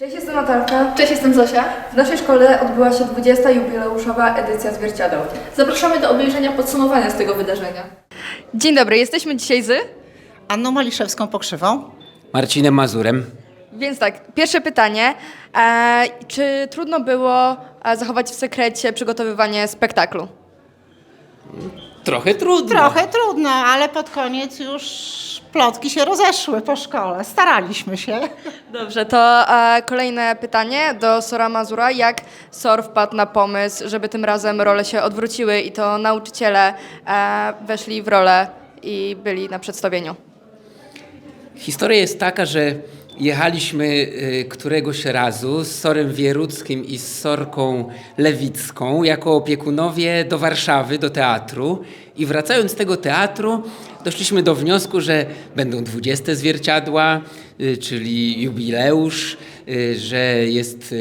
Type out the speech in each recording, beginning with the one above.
Cześć, jestem Natalka. Cześć, jestem Zosia. W naszej szkole odbyła się 20. jubileuszowa edycja zwierciadeł. Zapraszamy do obejrzenia podsumowania z tego wydarzenia. Dzień dobry, jesteśmy dzisiaj z... Anną Maliszewską pokrzywą. Marcinem Mazurem. Więc tak, pierwsze pytanie. E, czy trudno było e, zachować w sekrecie przygotowywanie spektaklu? Trochę trudno. Trochę trudno, ale pod koniec już plotki się rozeszły po szkole. Staraliśmy się. Dobrze, to e, kolejne pytanie do Sora Mazura. Jak Sor wpadł na pomysł, żeby tym razem role się odwróciły i to nauczyciele e, weszli w rolę i byli na przedstawieniu? Historia jest taka, że jechaliśmy y, któregoś razu z Sorem Wieruckim i z Sorką Lewicką jako opiekunowie do Warszawy, do teatru. I wracając z tego teatru, doszliśmy do wniosku, że będą 20 zwierciadła, y, czyli jubileusz, y, że jest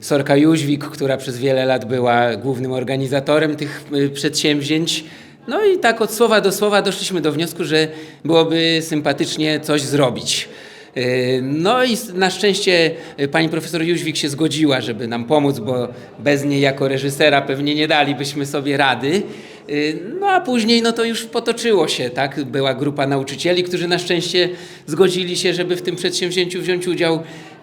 Sorka Jóźwik, która przez wiele lat była głównym organizatorem tych przedsięwzięć. No i tak od słowa do słowa doszliśmy do wniosku, że byłoby sympatycznie coś zrobić. Yy, No i na szczęście y, pani profesor Jóźwik się zgodziła, żeby nam pomóc, bo bez niej jako reżysera pewnie nie dalibyśmy sobie rady. Yy, No a później no to już potoczyło się, tak? Była grupa nauczycieli, którzy na szczęście zgodzili się, żeby w tym przedsięwzięciu wziąć udział.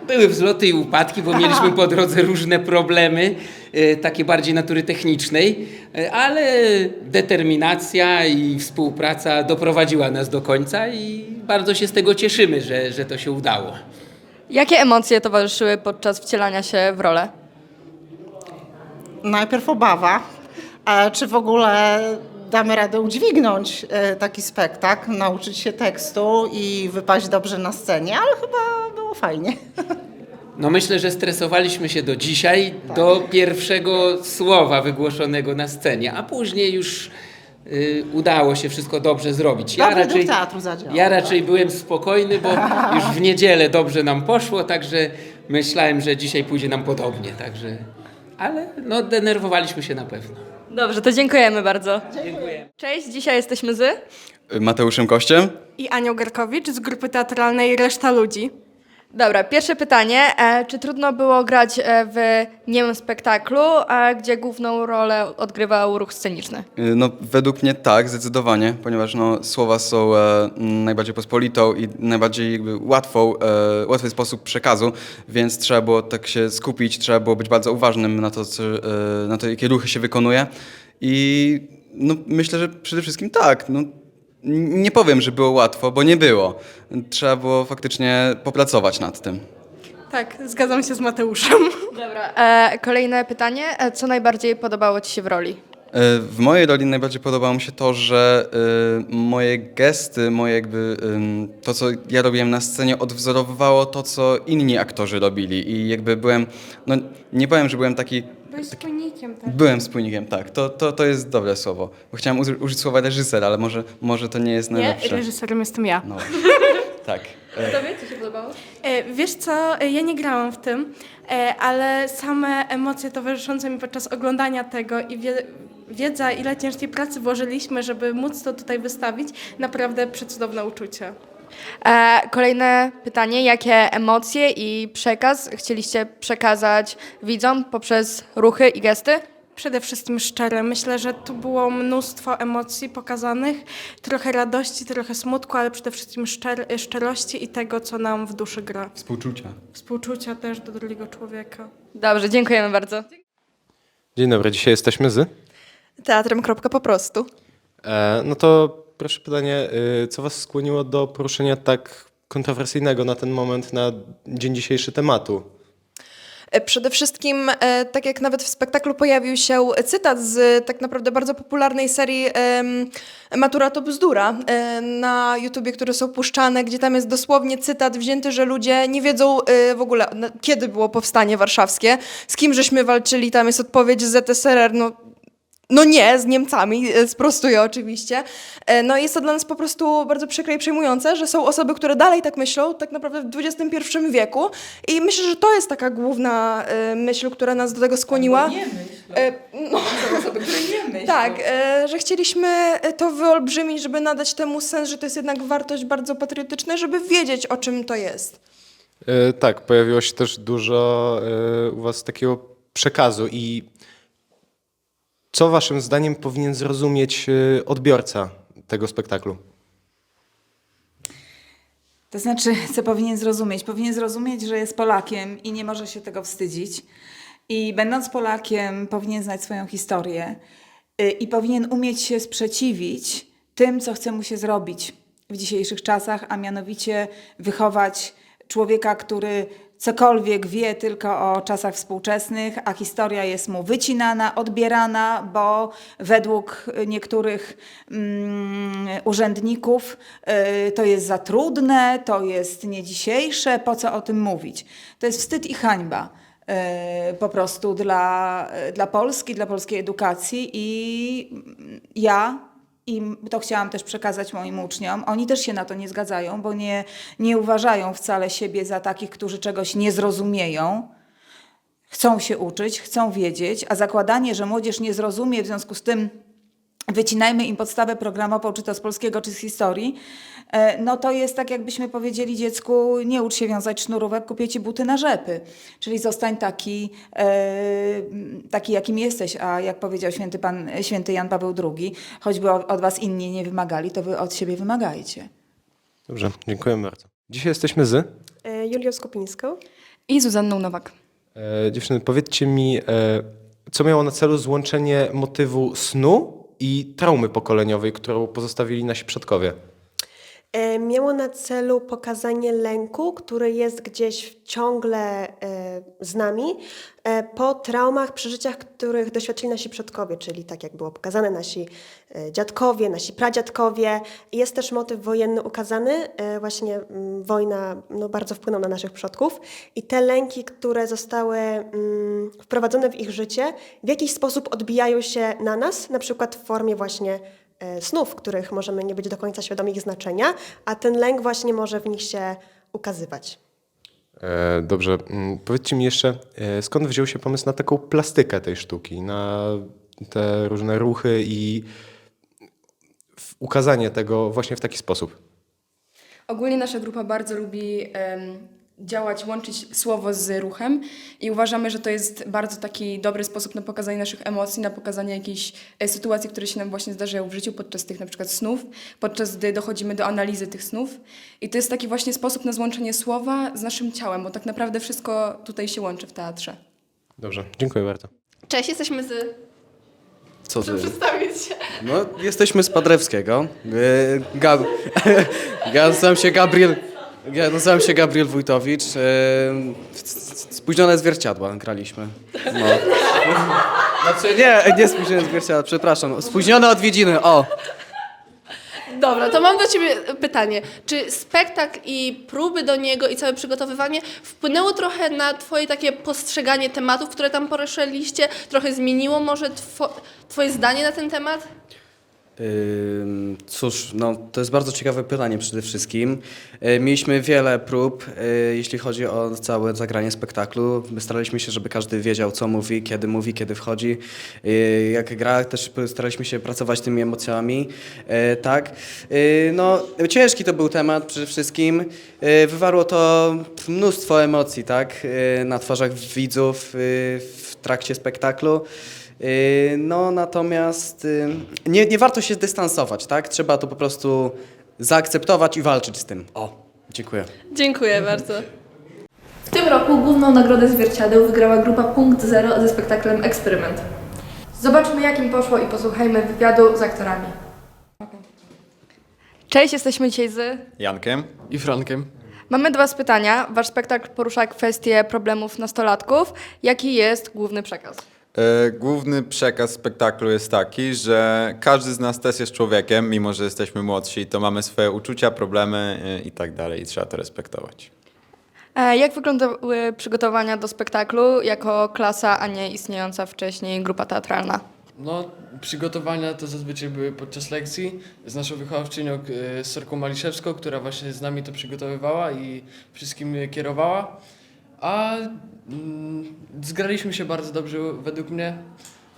Były wzloty i upadki, bo mieliśmy po drodze różne problemy, e, takie bardziej natury technicznej, e, ale determinacja i współpraca doprowadziła nas do końca i bardzo się z tego cieszymy, że, że to się udało. Jakie emocje towarzyszyły podczas wcielania się w rolę? Najpierw obawa, czy w ogóle damy radę udźwignąć e, taki spektakl, nauczyć się tekstu i wypaść dobrze na scenie, ale chyba było fajnie. No myślę, że stresowaliśmy się do dzisiaj, do pierwszego słowa wygłoszonego na scenie, a później już y, udało się wszystko dobrze zrobić. Dobry duch teatru zadziałał, ja raczej byłem spokojny, bo już w niedzielę dobrze nam poszło, także myślałem, że dzisiaj pójdzie nam podobnie, także... Ale no denerwowaliśmy się na pewno. Dobrze, to dziękujemy bardzo. Dziękuję. Cześć, dzisiaj jesteśmy z... Mateuszem Kościem. i Anią Garkowicz z grupy teatralnej Reszta Ludzi. Dobra, pierwsze pytanie. E, czy trudno było grać e, w niemym spektaklu, e, gdzie główną rolę odgrywał ruch sceniczny? No, według mnie tak, zdecydowanie, ponieważ no, słowa są e, najbardziej pospolitą i najbardziej jakby łatwą, e, łatwy sposób przekazu, więc trzeba było tak się skupić, trzeba było być bardzo uważnym na to, co, e, na to jakie ruchy się wykonuje. I no, myślę, że przede wszystkim tak. No, nie powiem, że było łatwo, bo nie było. Trzeba było faktycznie popracować nad tym. Tak, zgadzam się z Mateuszem. Dobra. E, kolejne pytanie. E, co najbardziej podobało Ci się w roli? E, W mojej roli najbardziej podobało mi się to, że e, moje gesty, moje jakby ym, to, co ja robiłem na scenie, odwzorowywało to, co inni aktorzy robili. I jakby byłem, no nie powiem, że byłem taki. Byłeś spójnikiem, tak? Byłem wspólnikiem, tak. To, to, to jest dobre słowo. Bo chciałem uży- użyć słowa reżyser, ale może, może to nie jest Nie, najlepsze. reżyserem jestem ja. No. tak. E, Tobie co się podobało? E, Wiesz co, e, ja nie grałam w tym, e, ale same emocje towarzyszące mi podczas oglądania tego i wie, wiedza, ile ciężkiej pracy włożyliśmy, żeby móc to tutaj wystawić, naprawdę przecudowne uczucie. E, kolejne pytanie. Jakie emocje i przekaz chcieliście przekazać widzom poprzez ruchy i gesty? Przede wszystkim szczere. Myślę, że tu było mnóstwo emocji pokazanych, trochę radości, trochę smutku, ale przede wszystkim szczer, szczerości i tego, co nam w duszy gra. współczucia. Współczucia też do drugiego człowieka. Dobrze, dziękujemy bardzo. Dzień dobry, dzisiaj jesteśmy z. Teatrem kropka po prostu. E, no to proszę pytanie, y, co Was skłoniło do poruszenia tak kontrowersyjnego na ten moment, na dzień dzisiejszy tematu? E, Przede wszystkim, e, tak jak nawet w spektaklu pojawił się cytat z tak naprawdę bardzo popularnej serii Matura to bzdura e, na YouTubie, które są puszczane, gdzie tam jest dosłownie cytat wzięty, że ludzie nie wiedzą e, w ogóle kiedy było powstanie warszawskie, z kim żeśmy walczyli, tam jest odpowiedź ZSRR, no No nie, z Niemcami, e, sprostuję oczywiście. E, No i jest to dla nas po prostu bardzo przykre i przejmujące, że są osoby, które dalej tak myślą, tak naprawdę w XXI wieku. I myślę, że to jest taka główna e, myśl, która nas do tego skłoniła. nie myśl. No, są osoby, które nie myślą. Tak, e, że chcieliśmy e, to wyolbrzymić, żeby nadać temu sens, że to jest jednak wartość bardzo patriotyczna, żeby wiedzieć, o czym to jest. E, Tak, pojawiło się też dużo e, u Was takiego przekazu i co Waszym zdaniem powinien zrozumieć e, odbiorca tego spektaklu? To znaczy, co powinien zrozumieć? Powinien zrozumieć, że jest Polakiem i nie może się tego wstydzić. I będąc Polakiem, powinien znać swoją historię y, i powinien umieć się sprzeciwić tym, co chce mu się zrobić w dzisiejszych czasach, a mianowicie wychować człowieka, który cokolwiek wie tylko o czasach współczesnych, a historia jest mu wycinana, odbierana, bo według niektórych mm, urzędników y, to jest za trudne, to jest nie dzisiejsze, po co o tym mówić? To jest wstyd i hańba y, po prostu dla, dla Polski, dla polskiej edukacji i ja i to chciałam też przekazać moim uczniom. Oni też się na to nie zgadzają, bo nie, nie uważają wcale siebie za takich, którzy czegoś nie zrozumieją. Chcą się uczyć, chcą wiedzieć, a zakładanie, że młodzież nie zrozumie, w związku z tym wycinajmy im podstawę programową, czy to z polskiego, czy z historii, e, no to jest tak, jakbyśmy powiedzieli dziecku, nie ucz się wiązać sznurówek, kupię ci buty na rzepy. Czyli zostań taki, e, taki jakim jesteś, a jak powiedział święty, pan, święty Jan Paweł II, choćby od, was inni nie wymagali, to wy od siebie wymagajcie. Dobrze, dziękuję bardzo. Dzisiaj jesteśmy z. E, Julią Skupińską. I Zuzanną Nowak. E, dziewczyny, powiedzcie mi, e, co miało na celu złączenie motywu snu i traumy pokoleniowej, którą pozostawili nasi przodkowie? E, Miało na celu pokazanie lęku, który jest gdzieś ciągle e, z nami, e, po traumach, przeżyciach, których doświadczyli nasi przodkowie, czyli tak jak było pokazane, nasi dziadkowie, nasi pradziadkowie. Jest też motyw wojenny ukazany, właśnie mm, wojna no, bardzo wpłynęła na naszych przodków i te lęki, które zostały mm, wprowadzone w ich życie, w jakiś sposób odbijają się na nas, na przykład w formie właśnie snów, których możemy nie być do końca świadomi ich znaczenia, a ten lęk właśnie może w nich się ukazywać. E, dobrze, mm, powiedzcie mi jeszcze, e, skąd wziął się pomysł na taką plastykę tej sztuki, na te różne ruchy i ukazanie tego właśnie w taki sposób? Ogólnie nasza grupa bardzo lubi działać, łączyć słowo z ruchem i uważamy, że to jest bardzo taki dobry sposób na pokazanie naszych emocji, na pokazanie jakiejś e, sytuacji, które się nam właśnie zdarzają w życiu podczas tych na przykład snów, podczas gdy dochodzimy do analizy tych snów. I to jest taki właśnie sposób na złączenie słowa z naszym ciałem, bo tak naprawdę wszystko tutaj się łączy w teatrze. Dobrze, dziękuję bardzo. Cześć, jesteśmy z... Co ty? Przedstawić się. No, jesteśmy z Padrewskiego. E, Gab... ja nazywam się Gabriel... Ja nazywam się Gabriel Wójtowicz. E, spóźnione zwierciadła graliśmy. No. Znaczy nie, nie spóźnione zwierciadła, przepraszam. Spóźnione odwiedziny, o! Dobra, to mam do Ciebie pytanie. Czy spektakl i próby do niego i całe przygotowywanie wpłynęło trochę na Twoje takie postrzeganie tematów, które tam poruszyliście? Trochę zmieniło może two, Twoje zdanie na ten temat? Cóż, no, to jest bardzo ciekawe pytanie przede wszystkim. Y, Mieliśmy wiele prób, y, jeśli chodzi o całe zagranie spektaklu. My staraliśmy się, żeby każdy wiedział, co mówi, kiedy mówi, kiedy wchodzi. Y, Jak gra, też staraliśmy się pracować tymi emocjami. Tak. No, ciężki to był temat przede wszystkim. Wywarło to mnóstwo emocji, tak, na twarzach widzów w trakcie spektaklu. Yy, No natomiast yy, nie, nie warto się dystansować, tak? Trzeba to po prostu zaakceptować i walczyć z tym. O, dziękuję. Dziękuję bardzo. W tym roku główną nagrodę zwierciadeł wygrała grupa Punkt Zero ze spektaklem Eksperyment. Zobaczmy, jak im poszło i posłuchajmy wywiadu z aktorami. Cześć, jesteśmy dzisiaj z... Jankiem i Frankiem. Mamy do Was pytania. Wasz spektakl porusza kwestie problemów nastolatków. Jaki jest główny przekaz? E, Główny przekaz spektaklu jest taki, że każdy z nas też jest człowiekiem, mimo że jesteśmy młodsi, to mamy swoje uczucia, problemy e, i tak dalej i trzeba to respektować. E, Jak wyglądały przygotowania do spektaklu jako klasa, a nie istniejąca wcześniej grupa teatralna? No, przygotowania to zazwyczaj były podczas lekcji z naszą wychowawczynią Sorką Maliszewską, która właśnie z nami to przygotowywała i wszystkim kierowała. A mm, zgraliśmy się bardzo dobrze według mnie.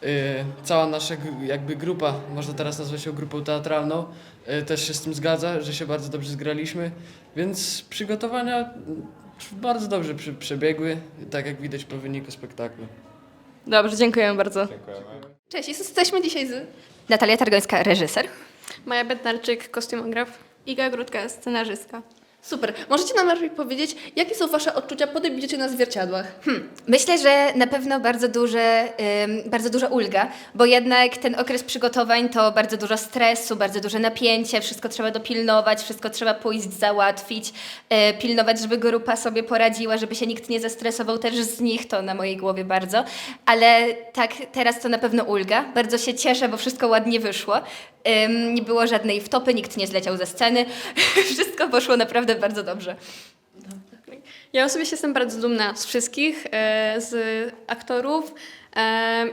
E, Cała nasza gr- jakby grupa, można teraz nazwać ją grupą teatralną, e, też się z tym zgadza, że się bardzo dobrze zgraliśmy, więc przygotowania mm, bardzo dobrze przy, przebiegły, tak jak widać po wyniku spektaklu. Dobrze, dziękujemy bardzo. Cześć, jesteśmy dzisiaj z... Natalia Targońska, reżyser. Maja Bednarczyk, kostiumograf. Iga Grudka, scenarzystka. Super. Możecie nam najpierw powiedzieć, jakie są wasze odczucia po debiucie na zwierciadłach? Hmm. Myślę, że na pewno bardzo, duże, ym, bardzo duża ulga, bo jednak ten okres przygotowań to bardzo dużo stresu, bardzo duże napięcie, wszystko trzeba dopilnować, wszystko trzeba pójść, załatwić, y, pilnować, żeby grupa sobie poradziła, żeby się nikt nie zestresował też z nich, to na mojej głowie bardzo, ale tak, teraz to na pewno ulga. Bardzo się cieszę, bo wszystko ładnie wyszło. Nie było żadnej wtopy, nikt nie zleciał ze sceny, wszystko poszło naprawdę bardzo dobrze. Ja osobiście jestem bardzo dumna z wszystkich, e, z aktorów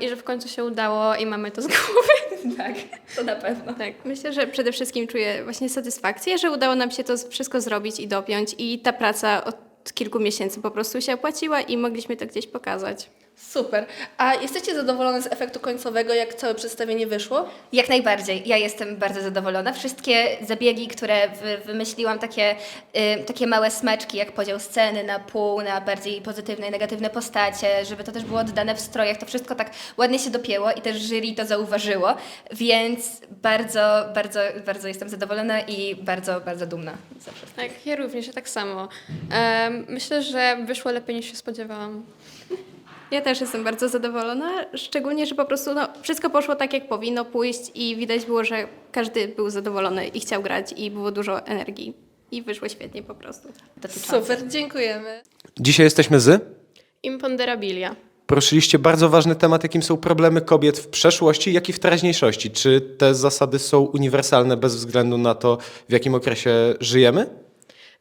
i że w końcu się udało i mamy to z głowy. Tak, to na pewno. Tak, myślę, że przede wszystkim czuję właśnie satysfakcję, że udało nam się to wszystko zrobić i dopiąć i ta praca od kilku miesięcy po prostu się opłaciła i mogliśmy to gdzieś pokazać. Super. A jesteście zadowolone z efektu końcowego, jak całe przedstawienie wyszło? Jak najbardziej. Ja jestem bardzo zadowolona. Wszystkie zabiegi, które wy, wymyśliłam, takie, y, takie małe smeczki, jak podział sceny na pół, na bardziej pozytywne i negatywne postacie, żeby to też było oddane w strojach, to wszystko tak ładnie się dopięło i też jury to zauważyło, więc bardzo, bardzo, bardzo jestem zadowolona i bardzo, bardzo dumna. ze wszystkiego. Tak, ja również, ja tak samo. Em, myślę, że wyszło lepiej niż się spodziewałam. Ja też jestem bardzo zadowolona, szczególnie, że po prostu no, wszystko poszło tak, jak powinno pójść i widać było, że każdy był zadowolony i chciał grać i było dużo energii. I wyszło świetnie po prostu. Super, dziękujemy. Dzisiaj jesteśmy z... Imponderabilia. Poruszyliście bardzo ważny temat, jakim są problemy kobiet w przeszłości, jak i w teraźniejszości. Czy te zasady są uniwersalne bez względu na to, w jakim okresie żyjemy?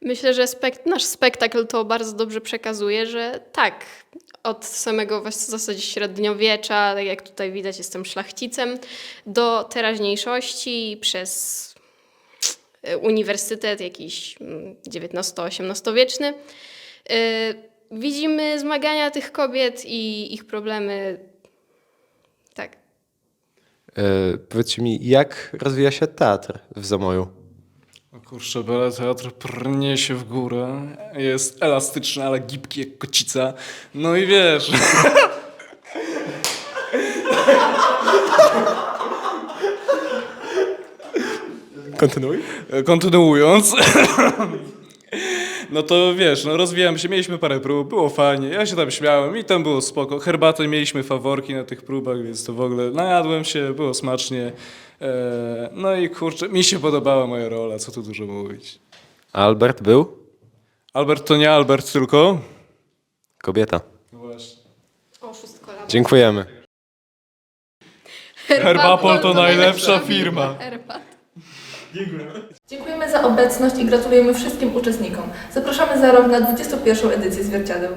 Myślę, że spek- nasz spektakl to bardzo dobrze przekazuje, że tak, od samego w zasadzie średniowiecza, tak jak tutaj widać, jestem szlachcicem, do teraźniejszości przez e, uniwersytet jakiś mm, XIX-XVIII wieczny. E, Widzimy zmagania tych kobiet i ich problemy. Tak. E, powiedzcie mi, jak rozwija się teatr w Zamoju? O kurczę, Bele Teatr prnie się w górę, jest elastyczny, ale gibki jak kocica. No i wiesz... Kontynuuj. Kontynuując... No to wiesz, no rozwijamy się, mieliśmy parę prób, było fajnie, ja się tam śmiałem i tam było spoko. Herbatę mieliśmy faworki na tych próbach, więc to w ogóle najadłem się, było smacznie. E, No i kurczę, mi się podobała moja rola, co tu dużo mówić. Albert był? Albert to nie Albert tylko. Kobieta. Właśnie. Dziękujemy. Herbapol to najlepsza firma. Dziękujemy za obecność i gratulujemy wszystkim uczestnikom. Zapraszamy za rok na 21. edycję zwierciadeł.